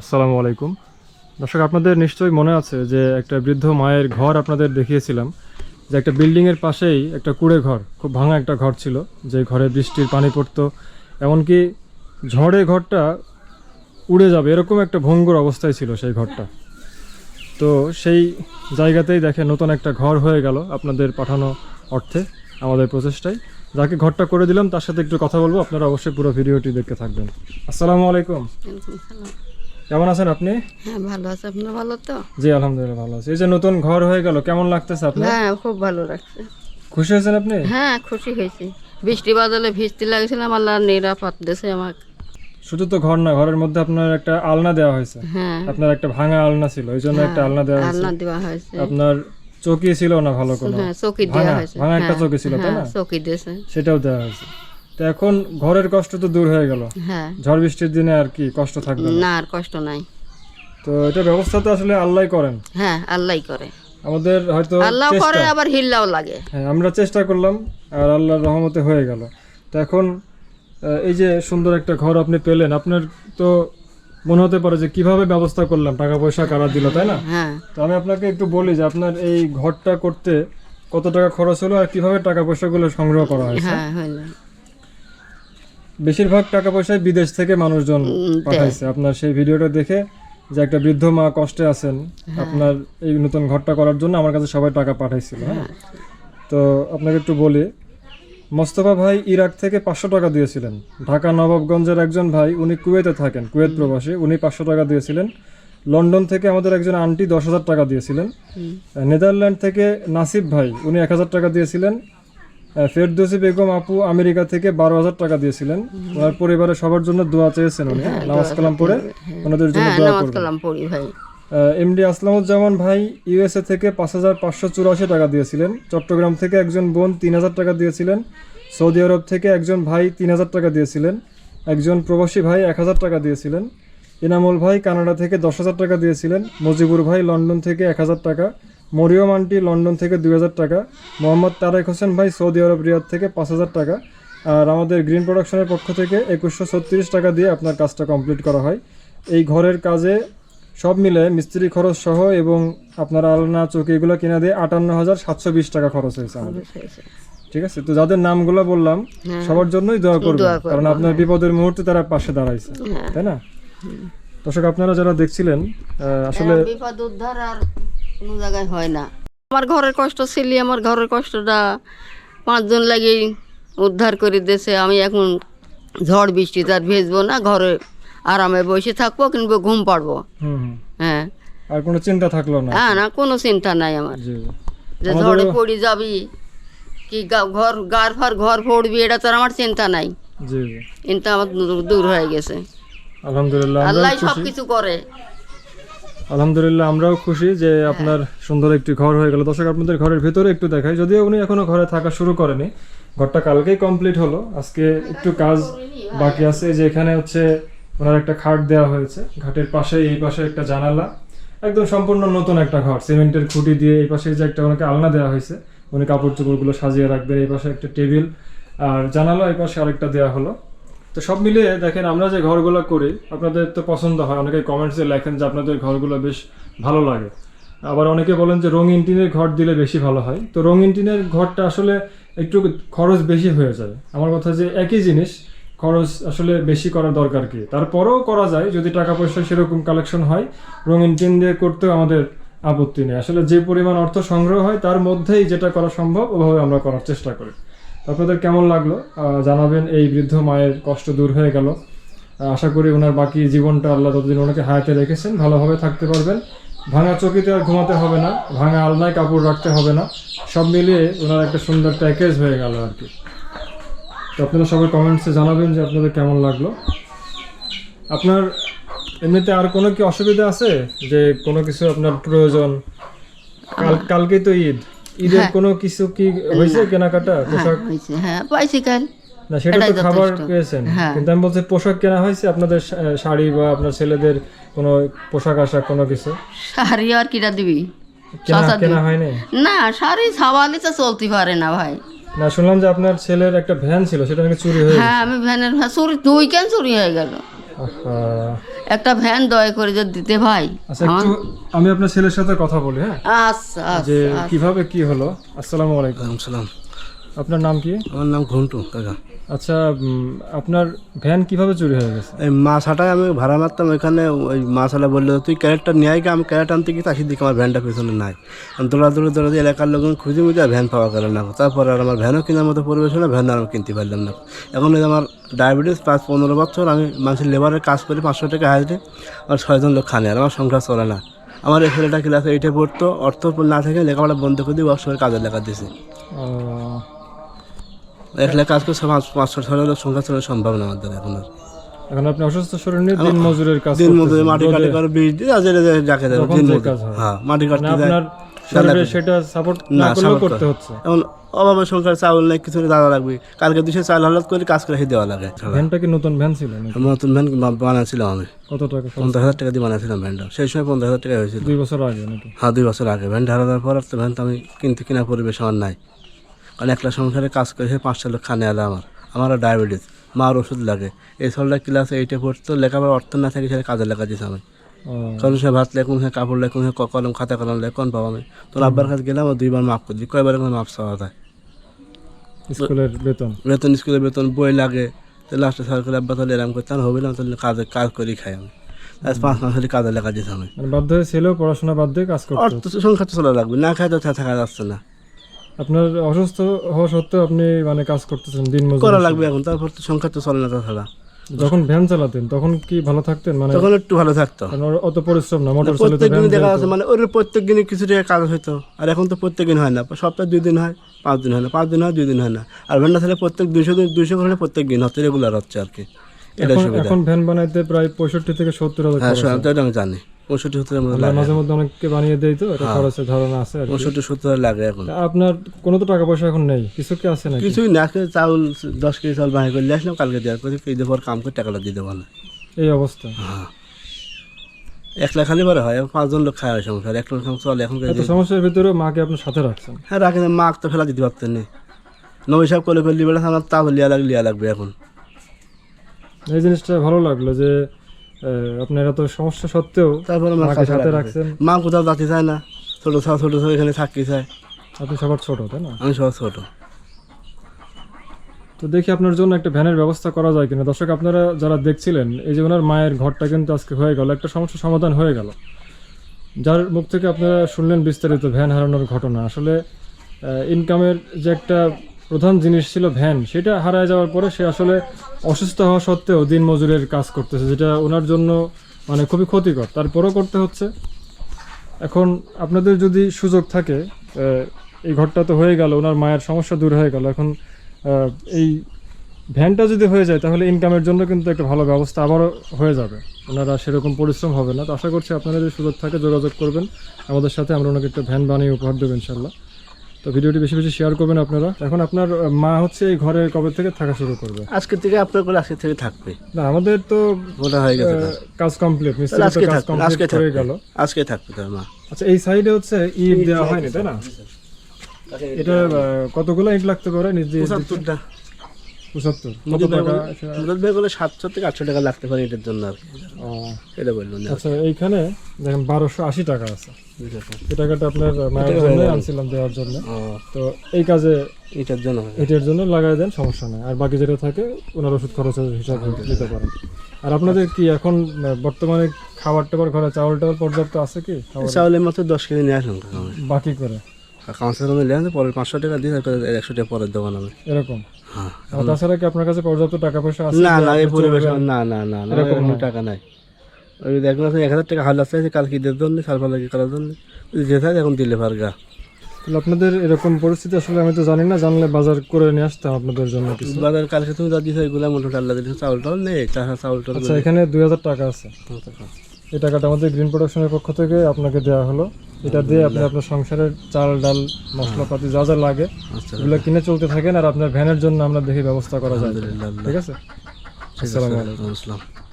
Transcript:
আসসালামু আলাইকুম। দর্শক, আপনাদের নিশ্চয়ই মনে আছে যে একটা বৃদ্ধ মায়ের ঘর আপনাদের দেখিয়েছিলাম, যে একটা বিল্ডিংয়ের পাশেই একটা কুড়ে ঘর, খুব ভাঙা একটা ঘর ছিল, যে ঘরে বৃষ্টির পানি পড়তো, এমনকি ঝড়ে ঘরটা উড়ে যাবে, এরকম একটা ভঙ্গুর অবস্থায় ছিল সেই ঘরটা। তো সেই জায়গাতেই দেখে নতুন একটা ঘর হয়ে গেল আপনাদের পাঠানো অর্থে, আমাদের প্রচেষ্টায়। যাকে ঘরটা করে দিলাম, তার সাথে একটু কথা বলব, আপনারা অবশ্যই পুরো ভিডিওটি দেখতে থাকবেন। আসসালামু আলাইকুম। কেমন আছেন আপনি? হ্যাঁ ভালো আছে। আপনার ভালো তো? জি আলহামদুলিল্লাহ ভালো আছি। এই যে নতুন ঘর হয়ে গেল কেমন লাগতেছে আপনার? হ্যাঁ খুব ভালো লাগছে। খুশি হয়েছেন আপনি? হ্যাঁ খুশি হয়েছি। বৃষ্টি বাদলে ভিজতে লাগছিলাম আল্লাহ নিরাপদ দেশে আমাকে। শুধু তো ঘর না ঘরের মধ্যে আপনার একটা আলনা দেওয়া হয়েছে। হ্যাঁ। আপনার একটা ভাঙা আলনা ছিল ওই জন্য একটা আলনা দেওয়া হয়েছে। আল্লাহ দেওয়া হয়েছে। আপনার চৌকি ছিল না ভালো কোনো? হ্যাঁ চৌকি দেওয়া হয়েছে। ভাঙা একটা হ্যাঁ, চৌকি ছিল তাই না? হ্যাঁ চৌকি দিয়েছে। সেটাও দেওয়া হয়েছে। তো এখন ঘরের কষ্ট তো দূর হয়ে গেল। হ্যাঁ। ঝড় বৃষ্টির দিনে আর কি কষ্ট থাকবে না। না আর কষ্ট নাই। তো এটা ব্যবস্থা তো আসলে আল্লাহ করেন। হ্যাঁ আল্লাহই করে। আমাদের হয়তো আল্লাহ চেষ্টা। করে আবার হিল্লাও লাগে। হ্যাঁ আমরা চেষ্টা করলাম আর আল্লাহর রহমতে হয়ে গেল। তো এখন আহ, এই যে সুন্দর একটা ঘর আপনি পেলেন আপনার তো মনে হতে পারে যে কীভাবে ব্যবস্থা করলাম টাকা পয়সা কারা দিল তাই না? হ্যাঁ। তো আমি আপনাকে একটু বলি যে আপনার এই ঘরটা করতে কত টাকা খরচ হলো আর কীভাবে টাকা পয়সাগুলো সংগ্রহ করা হয়েছে? হ্যাঁ হইল বেশিরভাগ টাকা পয়সায় বিদেশ থেকে মানুষজন পাঠাইছে। আপনার সেই ভিডিওটা দেখে যে একটা বৃদ্ধ মা কষ্টে আছেন হ্যাঁ। আপনার এই নতুন ঘরটা করার জন্য আমার কাছে সবাই টাকা পাঠাইছিল হ্যাঁ? তো আপনাকে একটু বলি মোস্তফা ভাই ইরাক থেকে পাঁচশো টাকা দিয়েছিলেন। ঢাকা নবাবগঞ্জের একজন ভাই উনি কুয়েতে থাকেন কুয়েত প্রবাসী উনি পাঁচশো টাকা দিয়েছিলেন। লন্ডন থেকে আমাদের একজন আন্টি দশ হাজার টাকা দিয়েছিলেন। নেদারল্যান্ড থেকে নাসিব ভাই উনি এক হাজার টাকা দিয়েছিলেন। ফেরদৌসি বেগম আপু আমেরিকা থেকে বারো হাজার টাকা দিয়েছিলেন। ওনার পরিবারের সবার জন্য দোয়া চেয়েছেন উনি। হ্যাঁ, নামাজ কালাম পড়ে ওনাদের জন্য হ্যাঁ দোয়া করবেন। ভাই। এমডি আসলামুজ্জামান ভাই ইউএসএ থেকে পাঁচ হাজার পাঁচশো চুরাশি টাকা দিয়েছিলেন। চট্টগ্রাম থেকে একজন বোন তিন হাজার টাকা দিয়েছিলেন। সৌদি আরব থেকে একজন ভাই তিন হাজার টাকা দিয়েছিলেন। একজন প্রবাসী ভাই এক হাজার টাকা দিয়েছিলেন। ইনামুল ভাই কানাডা থেকে দশ হাজার টাকা দিয়েছিলেন। মজিবুর ভাই লন্ডন থেকে এক হাজার টাকা। মরিয়ম আন্টি লন্ডন থেকে দুই হাজার টাকা মোহাম্মদ তারেক হোসেন ভাই সৌদি আরব রিয়াদ থেকে পাঁচ হাজার টাকা আর আমাদের গ্রিন প্রোডাকশনের পক্ষ থেকে একুশশো ছত্রিশ টাকা দিয়ে আপনার কাজটা কমপ্লিট করা হয়। এই ঘরের কাজে সব মিলে মিস্ত্রি খরচ সহ এবং আপনার আলনা চৌকি এগুলো কিনা দিয়ে আটান্ন হাজার সাতশো বিশ টাকা খরচ হয়েছে আমাদের। ঠিক আছে? তো যাদের নামগুলো বললাম হ্যাঁ। সবার জন্যই দোয়া করবেন করব, কারণ আপনার বিপদের মুহূর্তে তারা পাশে দাঁড়াইছে হ্যাঁ। তাই না? দর্শক আপনারা যারা দেখছিলেন আসলে হ্যাঁ, বিপদ উদ্ধার আর কোনো জায়গায় হয় না। আমার ঘরের কষ্ট ছিল আমার ঘরের কষ্টটা পাঁচজন লাগে উদ্ধার করে দিয়েছে। আমি এখন ঝড় বৃষ্টি তার ভেজবো না ঘরে আরামে বসে থাকব কিংবা ঘুম পাড়বো। হ্যাঁ। আর কোনো চিন্তা থাকল না? হ্যাঁ না কোনো চিন্তা নাই আমার। যে ঝড়ে পড়ে যাবি কি ঘর গার ফার ঘর পড়বি এটা তো আমার চিন্তা নাই। চিন্তা আমার দূর- হয়ে গেছে। আলহামদুলিল্লাহ আল্লাহ সব কিছু করে। আলহামদুলিল্লাহ আমরাও খুশি যে আপনার সুন্দর একটি ঘর হয়ে গেল। দর্শক আপনাদের ঘরের ভিতরে একটু দেখাই। যদিও উনি এখনও ঘরে থাকা শুরু করেনি। ঘরটা কালকেই কমপ্লিট হলো। আজকে একটু কাজ বাকি আছে। যে এখানে হচ্ছে ওনার একটা খাট দেওয়া হয়েছে। ঘাটের পাশে এই পাশে একটা জানালা। একদম সম্পূর্ণ নতুন একটা ঘর। সিমেন্টের খুঁটি দিয়ে এই পাশে যে একটা ওনাকে আলনা দেওয়া হয়েছে। উনি কাপড় চোপড়গুলো সাজিয়ে রাখবেন এই পাশে একটা টেবিল। আর জানালা এই পাশে আরেকটা দেওয়া হলো। তো সব মিলিয়ে দেখেন, আমরা যে ঘরগুলো করি, আপনাদের তো পছন্দ হয়। অনেকে কমেন্টসে লেখেন যে আপনাদের ঘরগুলো বেশ ভালো লাগে। আবার অনেকে বলেন যে রঙিন টিনের ঘর দিলে বেশি ভালো হয়। তো রঙিন টিনের ঘরটা আসলে একটু খরচ বেশি হয়ে যায়। আমার কথা যে একই জিনিস, খরচ আসলে বেশি করার দরকার কি? তারপরেও করা যায়, যদি টাকা পয়সা সেরকম কালেকশন হয়, রঙিন টিন দিয়ে করতেও আমাদের আপত্তি নেই। আসলে যে পরিমাণ অর্থ সংগ্রহ হয়, তার মধ্যেই যেটা করা সম্ভব, ওভাবে আমরা করার চেষ্টা করি। আপনাদের কেমন লাগল? জানাবেন, এই বৃদ্ধ মায়ের কষ্ট দূর হয়ে গেল। আশা করি ওনার বাকি জীবনটা আল্লাহ যতদিন ওনাকে হায়াতে রেখেছেন, ভালোভাবে থাকতে পারবেন। ভাঙা চকিতে আর ঘুমাতে হবে না, ভাঙা আলনায় কাপড় রাখতে হবে না। সব মিলিয়ে ওনার একটা সুন্দর প্যাকেজ হয়ে গেল আর কি। তো আপনারা সবাই কমেন্টসে জানাবেন যে আপনাদের কেমন লাগল। আপনার এমনিতে আর কোনো কি অসুবিধা আছে? যে কোনো কিছু আপনার প্রয়োজন? কাল কালকেই তো ঈদ। ঈদের কোনো কিছু কি হয়েছে কেনাকাটা? হ্যাঁ পোশাক? হ্যাঁ পাইছি কাল। না সেটা তো খাবার পেয়েছেন। হ্যাঁ। কিন্তু আমি বলছি পোশাক কেনা হয়েছে? আপনাদের শাড়ি বা আপনার ছেলেদের কোনো পোশাক আশাক কোনো কিছু? শাড়ি আর কিটা দিবি? কেনা হয়নি? না শাড়ি সাবালি তো চলতে পারে না ভাই। না শুনলাম যে আপনার ছেলের একটা ভ্যান ছিল সেটা নাকি চুরি হয়ে হ্যাঁ আমি ভ্যানের চুরি দুই কেন চুরি হয়ে গেল। একটা ভ্যান দয়া করে যদি দিতে ভাই আচ্ছা একটু আমি আপনার ছেলের সাথে কথা বলি হ্যাঁ? আচ্ছা যে আচ্ছা। কীভাবে কি হলো? আসসালামু আলাইকুম। সালাম আপনার নাম কি? আমার নাম ঘন্টু কাকা। আচ্ছা আপনার ভ্যান কীভাবে চুরি হয়ে গেছে? এই মাছ হাটায় আমি ভাড়া মারতাম ওইখানে ওই মাছ হালা বলল তুই ক্যারেটটা নিয়ে আয় আমি ক্যারেট আনতে কি তাসি দিকে আমার ভ্যানটা পেছনে নাই। দৌড়াদৌড়ি দৌড়াতে এলাকার লোকজন খুঁজে মুজে আর ভ্যান পাওয়া গেল না। তারপর আর আমার ভ্যানও কেনার মতো পরিবেশ হলো ভ্যান আর আমি কিনতে পারলাম না। এখন যে আমার ডায়াবেটিস পাঁচ পনেরো বছর আমি মানুষের লেবারের কাজ করি পাঁচশো টাকা হাজিরে আর ছয়জন লোক খানে আর আমার সংসার চলে না। আমার এই ছেলেটা ক্লাসে এইটে পড়তো অর্থ না থেকে লেখাপড়া বন্ধ করে দিয়ে অবসর কাজের লেখা দিয়েছে একলা কাজ করে পাঁচ পাঁচশো ছয় লোক সংসার চলা সম্ভব না আমার দ্বারা এখন আর। এখন আপনি অসুস্থ শরীর দিন মজুরের কাজ দিন। মাটি কাটি করে বীজ দিয়ে আজ যাকে দেয় দিন মজুরি হয়। মাটি মানে কাটতে যায় আপনার সেটা সাপোর্ট না করলেও করতে হচ্ছে। এখন অভাবের সংখ্যার চাউল নেই কিছু দেওয়া লাগবে। কালকে দুশো চাল হালাত করে কাজ করে দেওয়া লাগে। ভ্যানটা কি নতুন ভ্যান ছিল নতুন ভ্যান বানাচ্ছিলাম আমি। কত টাকা পঞ্চাশ হাজার টাকা দিয়ে বানাচ্ছিলাম ভ্যানটা। সেই সময় পঞ্চাশ হাজার টাকা হয়েছিল। দুই বছর আগে নাকি? হ্যাঁ দুই বছর আগে। ভ্যান ঢালা পর ভ্যান তো আমি কিনতে কিনা পরিবেশ আমার নাই। কারণ একলা সংসারে কাজ করে সে পাঁচটা লোক খানে আলে আমার। আমারও ডায়াবেটিস মার ওষুধ লাগে। এই সবটা ক্লাস এইটে পড়তো লেখাপড়া অর্থ না থাকে সেটা কাজে লেখা দিয়েছে আমি কারণ সে ভাত লেখুন সে কাপড় লেখুন সে কলম খাতা কলম লেখ কোন পাবো আমি তোর আব্বার কাছে গেলাম দুইবার মাফ করে দিই কয়বার এখন মাফ চাওয়া যায়। স্কুলের বেতন? বেতন স্কুলের বেতন বই লাগে। তো লাস্টে সরকার আব্বা তাহলে এরকম করতে হবে না তাহলে কাজে কাজ করি খাই আমি। আজ পাঁচ মাস হলে কাজে লেখা দিতে মানে বাধ্য হয়েছিল পড়াশোনা বাদ দিয়ে কাজ করতে? তো চলা লাগবে। না খাই তো থাকা যাচ্ছে না। আপনার অসুস্থ হওয়া সত্ত্বেও আপনি মানে কাজ করতেছেন দিন মজুরি করা লাগবে এখন তারপর তো সংখ্যা তো চলে না তাছাড়া। যখন ভ্যান চালাতেন তখন কি ভালো থাকতেন? মানে তখন একটু ভালো থাকতো। কারণ ওর অত পরিশ্রম না মোটর চালিত প্রত্যেক দিন দেখা। যাচ্ছে মানে ওর প্রত্যেক দিনই কিছু টাকা কাজ হইতো। আর এখন তো প্রত্যেক দিন হয় না সপ্তাহে দুই দিন হয় পাঁচ দিন হয় না পাঁচ দিন হয় দুই দিন হয় না। আর ভ্যানটা তাহলে প্রত্যেক দুইশো দিন দুইশো করে প্রত্যেক দিন হচ্ছে রেগুলার হচ্ছে আর কি। এটা এখন সুবিধা। এখন ভ্যান বানাইতে প্রায় পঁয়ষট্টি থেকে সত্তর হাজার হ্যাঁ আমি জানি। পঁয়ষট্টি লাগে। মাঝে মধ্যে অনেককে বানিয়ে দেই তো হ্যাঁ। এটা খরচের ধারণা আছে পঁয়ষট্টি সত্তর লাগে এখন। আপনার কোনো তো টাকা পয়সা এখন নেই কিছু কি আছে নাকি? কিছুই না চাউল দশ কেজি চাউল বাহির করে আসলাম কালকে দেওয়ার করে ঈদের পর কাম করে টাকাটা দিয়ে দেবো না। এই অবস্থা। হ্যাঁ। একলা খালি পরে হয় পাঁচজন লোক খায় সংসার এক লোক চলে এখন সমস্যার ভিতরে মাকে আপনি সাথে রাখছেন? হ্যাঁ রাখেন মা তো ফেলা দিতে পারতেন না। নবী সাহেব করে করলি বেড়া আমার তাও লিয়া লাগবে লিয়া লাগবে এখন। এই জিনিসটা ভালো লাগল যে আপনার তো সমস্যা সত্ত্বেও তারপরে মাকে সাথে রাখছেন। মা কোথাও যাতে চায় না ছোটো ছোটো ছোটো ছোটো এখানে থাকতে চায়। আপনি সবার ছোট তাই না? আমি সব ছোটো। তো দেখি আপনার জন্য একটা ভ্যানের ব্যবস্থা করা যায় কিনা। দর্শক আপনারা যারা দেখছিলেন এই যে ওনার মায়ের ঘরটা কিন্তু আজকে হয়ে গেল। একটা সমস্যার সমাধান হয়ে গেল। যার মুখ থেকে আপনারা শুনলেন বিস্তারিত ভ্যান হারানোর ঘটনা। আসলে ইনকামের যে একটা প্রধান জিনিস ছিল ভ্যান, সেটা হারায় যাওয়ার পরে সে আসলে অসুস্থ হওয়া সত্ত্বেও দিন মজুরের কাজ করতেছে, যেটা ওনার জন্য মানে খুবই ক্ষতিকর। তারপরও করতে হচ্ছে। এখন আপনাদের যদি সুযোগ থাকে এই ঘরটা তো হয়ে গেল, ওনার মায়ের সমস্যা দূর হয়ে গেল। এখন এই ভ্যানটা যদি হয়ে যায়, তাহলে ইনকামের জন্য কিন্তু একটা ভালো ব্যবস্থা আবারও হয়ে যাবে। ওনারা সেরকম পরিশ্রম হবে না। তো আশা করছি আপনারা যদি সুযোগ থাকে, যোগাযোগ করবেন। আমাদের সাথে আমরা ওনাকে একটা ভ্যান বানিয়ে উপহার দেবো ইনশাল্লাহ তো ভিডিওটি বেশি বেশি শেয়ার করবেন আপনারা। এখন আপনার মা হচ্ছে এই ঘরে কবে থেকে থাকা শুরু করবে। আজকে থেকে আপনার করে আজকে থেকে থাকবে। না আমাদের তো ওটা হয়ে গেছে কাজ। কমপ্লিট মিস্ত্রি আজকে কাজ কমপ্লিট হয়ে গেল। আজকে থাকবে তার মা। আচ্ছা এই সাইডে হচ্ছে ইট দেওয়া হয়নি তাই না? এটা কতগুলো ইট লাগতে পারে? নিজে পঁচাত্তরটা। পঁচাত্তর। সাতশো থেকে আটশো টাকা লাগতে পারে এটার জন্য আর এটা বলল আচ্ছা এইখানে দেখেন বারোশো আশি টাকা আছে। এই টাকাটা আপনার মায়ের জন্য আনছিলাম দেওয়ার জন্য। তো এই কাজে এটার জন্য এটার জন্য লাগাই দেন সমস্যা নেই। আর বাকি যেটা থাকে ওনার ওষুধ খরচের হিসাবে দিতে পারেন। আর আপনাদের কি এখন বর্তমানে খাবার টাবার ঘরে চাউল টাউল পর্যাপ্ত আছে কি? চাউলের মাত্র দশ কেজি নিয়ে আসলাম বাকি করে? কাউন্সিলর আমি নিয়ে আসলাম, পরে পাঁচশো টাকা একশো টাকা পরের দোকান আমি এরকম? হ্যাঁ তাছাড়া কি আপনার কাছে পর্যাপ্ত টাকা পয়সা আছে না না এই পরিবেশ না না না না এরকম টাকা নাই। ওই দেখুন এক হাজার টাকা হাল কালকে ঈদের জন্য সালফালাকি করার জন্য? যে থাকে এখন দিলে তাহলে আপনাদের এরকম পরিস্থিতি আসলে আমি তো জানি না জানলে বাজার করে নিয়ে আসতাম আপনাদের জন্য কিছু। বাজার কালকে তুমি যা দিছো এগুলো মোটামুটি আল্লাহ দিলে চাউল টাউল নেই? চাষা চাউল টাউল আচ্ছা এখানে দুই হাজার টাকা আছে। এই টাকাটা আমাদের গ্রিন প্রোডাকশনের পক্ষ থেকে আপনাকে দেওয়া হলো। এটা দিয়ে আপনি আপনার সংসারের চাল ডাল মশলাপাতি যা যা লাগে আচ্ছা এগুলো কিনে চলতে থাকেন আর আপনার ভ্যানের জন্য আমরা দেখে ব্যবস্থা করা যায় ঠিক আছে? আসসালামু আলাইকুম।